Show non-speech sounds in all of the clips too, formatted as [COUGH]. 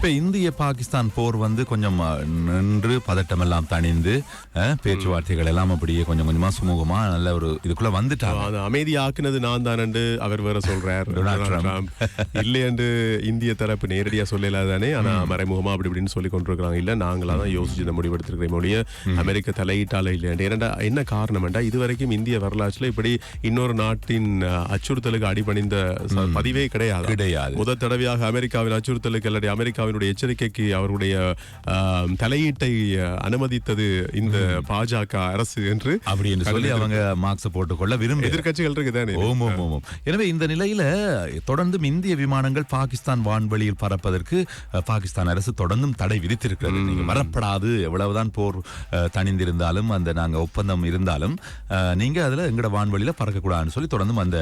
இப்ப இந்திய பாகிஸ்தான் போர் வந்து கொஞ்சம் நின்று பதட்டம் எல்லாம் தணிந்து பேச்சுவார்த்தைகள் எல்லாம் அப்படியே கொஞ்சம் கொஞ்சமா சுமூகமா நல்ல ஒரு இதுக்குள்ள வந்துட்டாங்க. அந்த அமைதியாக்குனது நான் தான் என்று அவர் வேற சொல்றார். [LAUGHS] Donald Trump. இல்லை என்று இந்திய தரப்பு நேரடியா சொல்லல தானே ஆனா மறைமுகமா அப்படி இப்படின்னு சொல்லி கொண்டிருக்கிறாங்க. இல்ல நாங்களா தான் யோசிச்சு இந்த முடிவெடுத்திருக்கிறோம் ஒழிய அமெரிக்க தலையிட்டால இல்லை ஏன்னா என்ன காரணம் என்றா இதுவரைக்கும் இந்திய வரலாற்றுல இப்படி இன்னொரு நாட்டின் அச்சுறுத்தலுக்கு அடிபணிந்த பதிவே கிடையாது. கிடையாது. முதல் தடவையாக அமெரிக்காவின் அச்சுறுத்தலுக்கு அல்லது அமெரிக்காவினுடைய எச்சரிக்கைக்கு அவருடைய தலையீட்டை அனுமதித்தது இந்த பாஜக அரசு என்று அப்படி என்று சொல்லி அவங்க மார்க்ஸ் போட்டுக்கொள்ள விரும்பி எதிர்க்கட்சிகள் இருக்குதானே? ஓம் ஓம் ஓம் ஓம். எனவே இந்த நிலையில தொடர்ந்தும் இந்திய விமானங்கள் பாகிஸ்தான் வான்வெளியில் பறப்பதற்கு பாகிஸ்தான் அரசு தொடர்ந்தும் தடை விதித்திருக்கிறது. நீங்க வரப்படாது. எவ்வளவுதான் போர் தணிந்திருந்தாலும் அந்த நாங்க ஒப்பந்தம் இருந்தாலும் நீங்க அதுல எங்கட வான்வெளியில பறக்கக்கூடாதுன்னு சொல்லி தொடர்ந்தும் அந்த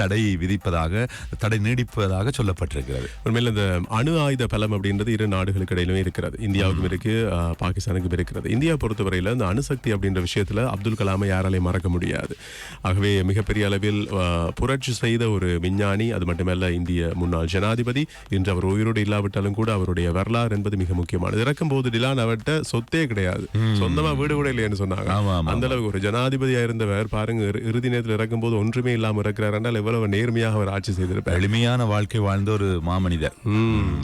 தடை விதிப்பதாக தடை நீடிப்பதாக சொல்லப்பட்டிருக்கிறது. உண்மையில் இந்த அணு ஆயுத பலம் அப்படின்றது இரு நாடுகளுக்கு இடையிலுமே இருக்கிறது. இந்தியாவுக்கும் இருக்கு பாகிஸ்தானுக்கும் இருக்கிறது. இந்தியா பொறுத்தவரையில இந்த அணுசக்தி அப்படின்ற விஷயத்துல அப்துல் கலாமை யாராலையும் மறக்க முடியாது. ஆகவே மிகப்பெரிய அளவில் புரட்சி செய்த ஒரு விஞ்ஞானி அது மட்டுமல்ல இந்திய முன்னாள் ஜனாதிபதி இன்று அவர் உயிரோடு இல்லாவிட்டாலும் கூட அவருடைய வரலாறு என்பது மிக முக்கியமானது. இறக்கும் போது டிலான் அவர்கிட்ட சொத்தே கிடையாது. சொந்தமா வீடு கூட இல்லைன்னு சொன்னாங்க. அந்த அளவுக்கு ஒரு ஜனாதிபதியா இருந்தவர் பாருங்க இறு- இறுதி நேரத்தில் இறக்கும் போது ஒன்றுமே இல்லாம இருக்கிறார் என்றால் எவ்வளவு நேர்மையாக அவர் ஆட்சி செய்திருப்பார். எளிமையான வாழ்க்கை வாழ்ந்த ஒரு மாமனிதர்.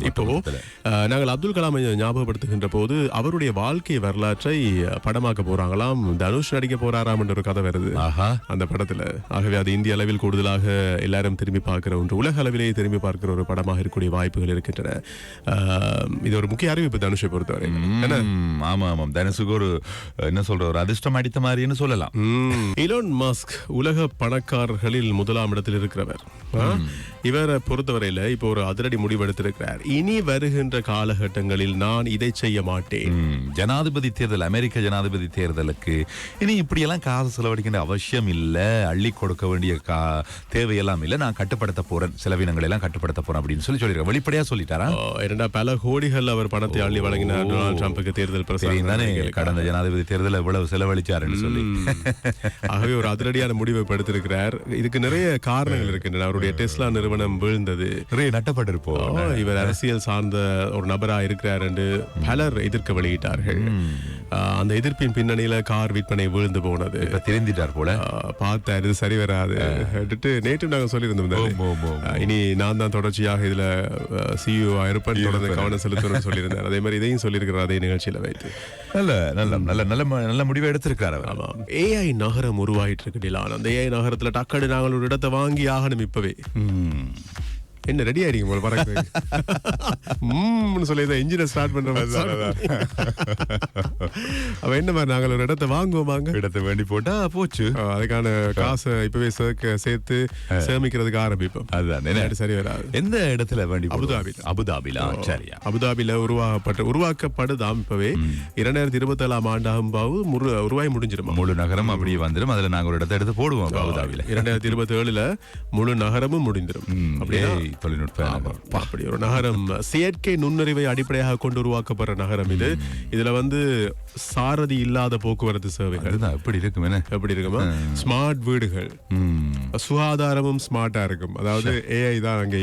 இப்போ நாங்கள் அப்துல் கலாமை ஞாபகப்படுத்துகின்ற போது அவருடைய வாழ்க்கை வரலாற்றை படமாக்க போறாங்களாம். தனுஷ் நடிக்க போறாராம் என்ற ஒரு கதை வருது. ஆஹா. அந்த படத்துல. ஆகவே அது இந்திய அளவில் கூடுதலாக எல்லாரும் திரும்பி பார்க்கிற ஒன்று. உலக அளவிலேயே திரும்பி பார்க்கிற ஒரு படமாக இருக்கக்கூடிய வாய்ப்புகள் இருக்கின்றன. இது ஒரு முக்கிய அறிவிப்பு தனுஷை பொறுத்தவரை. ஆமா ஆமாம் தனுசுக்கு ஒரு என்ன சொல்ற ஒரு அதிர்ஷ்டம் அடித்த மாதிரின்னு சொல்லலாம். இலோன் மஸ்க் உலக பணக்காரர்களில் முதலாம் இடத்தில் இருக்கிறவர்? இவரை பொறுத்தவரையில இப்போ ஒரு அதிரடி முடிவு எடுத்திருக்கிறார் இனி வருகின்ற காலகட்டங்களில் நான் இதை செய்ய மாட்டேன். ஜனாதிபதி தேர்தல் அமெரிக்க ஜனாதிபதி தேர்தலுக்கு இனி இப்படியெல்லாம் காசு செலவழிக்கின்ற அவசியம் இல்ல. அள்ளி கொடுக்க வேண்டிய கா தேவையெல்லாம் இல்ல. நான் கட்டுப்படுத்த போறேன். செலவினங்களை எல்லாம் கட்டுப்படுத்த போறேன் அப்படின்னு சொல்லி சொல்லிருக்கேன் வெளிப்படையா சொல்லிட்டாரா? இரண்டா பல கோடிகள் அவர் பணத்தை அள்ளி வழங்கினார். டொனால்ட் ட்ரம்புக்கு தேர்தல் தெரியும் தானே. பிரசாரம் கடந்த ஜனாதிபதி தேர்தல் எவ்வளவு செலவழிச்சாருன்னு சொல்லி. ஆகவே ஒரு அதிரடியான முடிவை இப்ப எடுத்திருக்கிறார். இதுக்கு நிறைய காரணங்கள் இருக்கின்றன. அவருடைய டெஸ்லா நிறுவனம் வீழ்ந்தது. நிறைய நட்டப்பட்டிருப்போம் இவர் அரசியல் சார்ந்த ஒரு நபரா இருக்கிறார் என்று பலர் எதிர்க்க வெளியிட்டார்கள். அந்த எதிர்ப்பின் பின்னணியில கார் விற்பனை வீழ்ந்து போனது. இப்ப தெரிஞ்சிட்டார் போல. பார்த்தார் சரி வராது. நேற்று நாங்க சொல்லியிருந்தோம் இனி நான் தான் தொடர்ச்சியாக இதுல சிஇஓ இருப்பேன் தொடர்ந்து கவனம் செலுத்தணும்னு சொல்லியிருந்தார். அதே மாதிரி இதையும் சொல்லியிருக்கிறார் அதே நிகழ்ச்சியில வைத்து. நல்ல நல்ல நல்ல நல்ல நல்ல முடிவை எடுத்திருக்காரு ஆமாம் ஏஐ நகரம் உருவாயிட்டு இருக்கு டிலான் அந்த ஏஐ நகரத்துல டக்கடு நாங்கள் ஒரு இடத்தை வாங்கி ஆகணும் இப்பவே. என்ன ரெடி ஆயிடுங்க போல பறக்க? ம்னு சொல்லி இதை இன்ஜினை ஸ்டார்ட் பண்ற மாதிரி அவ என்ன மாதிரி நாங்கள் ஒரு இடத்தை வாங்குவோம் வாங்க. இடத்தை வேண்டி போட்டா போச்சு. அதுக்கான காசை இப்பவே சேர்த்து சேமிக்கிறதுக்கு ஆரம்பிப்போம். அதுதான் சரி வராது. எந்த இடத்துல வேண்டி போடுவோம்? அபுதாபில. சரியா. அபுதாபில உருவாக்கப்பட்ட உருவாக்கப்படுதாம் இப்பவே. இரண்டாயிரத்தி இருபத்தி ஏழாம் ஆண்டாகும் பாவு உருவாய் முடிஞ்சிருமா முழு நகரம் அப்படியே வந்துடும் அதுல நாங்க ஒரு இடத்தை எடுத்து போடுவோம் அபுதாபில. இரண்டாயிரத்தி இருபத்தி ஏழுல முழு நகரமும் முடிந்திரும். ம், அப்படின்னா ஏய், தொழில்நுட்ப. அப்படி ஒரு நகரம் செயற்கை நுண்ணறிவை அடிப்படையாக கொண்டு உருவாக்கப்படுற நகரம் இது. இதுல வந்து சாரதி இல்லாத போக்குவரத்து சேவைகள். எப்படி இருக்கும் எப்படி இருக்குமா? ஸ்மார்ட் வீடுகள். சுகாதாரமும் ஸ்மார்ட்டா இருக்கும். அதாவது ஏஐ தான் அங்கே.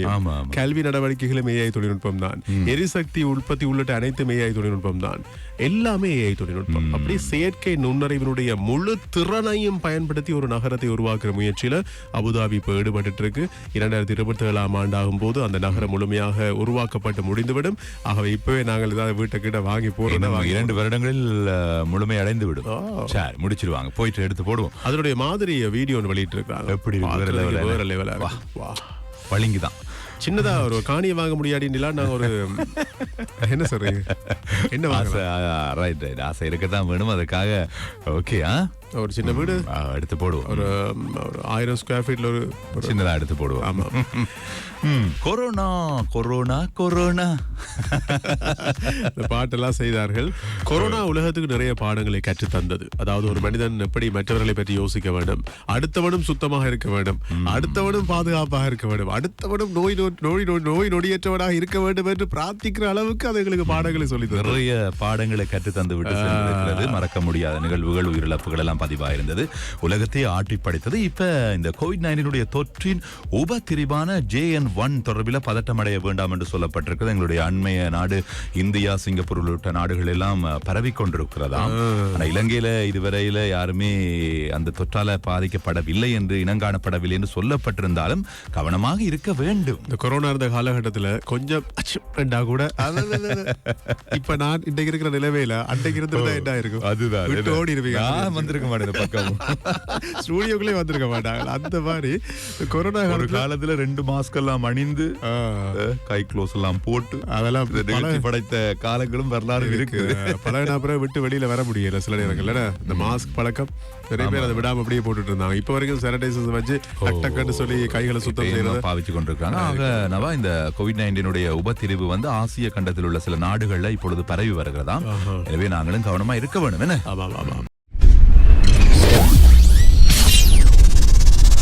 கல்வி நடவடிக்கைகளும் ஏஐ தொழில்நுட்பம் தான் எரிசக்தி உற்பத்தி உள்ளிட்ட அனைத்தும் ஏஐ தொழில்நுட்பம் தான் எல்லாமே ஏஐ தொழில்நுட்பம். அப்படி செயற்கை நுண்ணறிவினுடைய முழு திறனையும் பயன்படுத்தி ஒரு நகரத்தை உருவாக்குற முயற்சியில அபுதாபி இப்போ ஈடுபட்டு இருக்கு இரண்டாயிரத்தி இருபத்தி ஏழாம் ஆண்டாகும் போது அந்த நகரம் முழுமையாக உருவாக்கப்பட்டு முடிந்துவிடும். ஆகவே இப்பவே நாங்கள் ஏதாவது வீட்டை கிட்ட வாங்கி போறோம் இரண்டு வருடங்களில் முழுமை அடைந்து விடும் சரி முடிச்சிருவாங்க. போயிட்டு எடுத்து போடுவோம். அதனுடைய மாதிரி வீடியோ ஒன்று வெளியிட்டு இருக்காங்க எப்படி? வேற லெவலா வா. வழிங்குதான் சின்னதா ஒரு காணியை வாங்க முடியாடின்னா நான் ஒரு [LAUGHS] என்ன சொல்றீங்க? என்ன ஆசை ரைட் ரைட் ஆசை இருக்கத்தான் வேணும். அதுக்காக ஓகே ஆ? ஒரு சின்ன வீடு. எடுத்து போடுவோம். ஒரு ஆயிரம் ஸ்கொயர் ஃபீட்ல ஒரு ஒரு- சின்னதா எடுத்து போடுவோம். ஆமா. ம், கொரோனா கொரோனா கொரோனா. இந்த பாட்டெல்லாம் செய்தார்கள். கொரோனா உலகத்துக்கு நிறைய பாடங்களை கற்று தந்தது அதாவது ஒரு மனிதன் எப்படி மற்றவர்களை பற்றி யோசிக்க வேண்டும் அடுத்தவனும் சுத்தமாக இருக்க வேண்டும் அடுத்தவனும் பாதுகாப்பாக இருக்க வேண்டும் அடுத்தவனும் நோய் நோய் நோய் நோய் நொடியற்றவனாக இருக்க வேண்டும் என்று பிரார்த்திக்கிற அளவுக்கு அது எங்களுக்கு பாடங்களை சொல்லி நிறைய பாடங்களை கற்று தந்து விட்டு மறக்க முடியாத நிகழ்வுகள் உயிரிழப்புகள் எல்லாம் பதிவாயிருந்தது. உலகத்தையே ஆட்டி படைத்தது. இப்ப இந்த கோவிட் நைன்டீனுடைய தொற்றின் உபதிரிவான ஜே என் ஒன் தொடர்பில் பதட்டமடைய வேண்டாம் என்று சொல்லப்பட்டிருக்கிறது. எங்களுடைய அண்மைய நாடு இந்தியா சிங்கப்பூர் உள்ளிட்ட நாடுகள் எல்லாம் பரவி கொண்டிருக்கிறதாம். ஆனா இலங்கையில இதுவரையில யாருமே அந்த தொற்றால பாதிக்கப்படவில்லை என்று இனங்காணப்படவில்லை என்று சொல்லப்பட்டிருந்தாலும் கவனமாக இருக்க வேண்டும். இந்த கொரோனா இருந்த காலகட்டத்துல கொஞ்சம் கூட. [LAUGHS] இப்ப நான் இன்னைக்கு இருக்கிற நிலைமையில அன்னைக்கு இருந்திருந்தா என்ன இருக்கும் அதுதான் ஓடி இருப்பீங்க வந்திருக்க மாட்டேன் பக்கம் [LAUGHS] ஸ்டூடியோக்குள்ளே வந்திருக்க மாட்டாங்க அந்த மாதிரி கொரோனா ஒரு காலத்துல ரெண்டு மாஸ்க் எல்லாம் அணிந்து கை க்ளோஸ் எல்லாம் போட்டு அதெல்லாம் நிகழ்ச்சி படைத்த காலங்களும் வரலாறு இருக்கு. பல அப்புறம் விட்டு வெளியில வர முடியல சில நேரங்கள்ல இந்த மாஸ்க் பழக்கம். நிறைய பேர் அதை விடாம அப்படியே போட்டுட்டு இருந்தாங்க. இப்ப வரைக்கும் சானிடைசர்ஸ் வச்சு டக் டக்குன்னு சொல்லி கைகளை சுத்தம் செய்யறது. பாவிச்சு கொண்டிருக்காங்க ஆக நவா இந்த கோவிட் நைன்டீனுடைய உபத்திரிவு வந்து ஆசிய கண்டத்தில் உள்ள சில நாடுகள்ல இப்பொழுது பரவி வருகிறதாம். எனவே நாங்களும் கவனமா இருக்க வேண்டும் என்ன?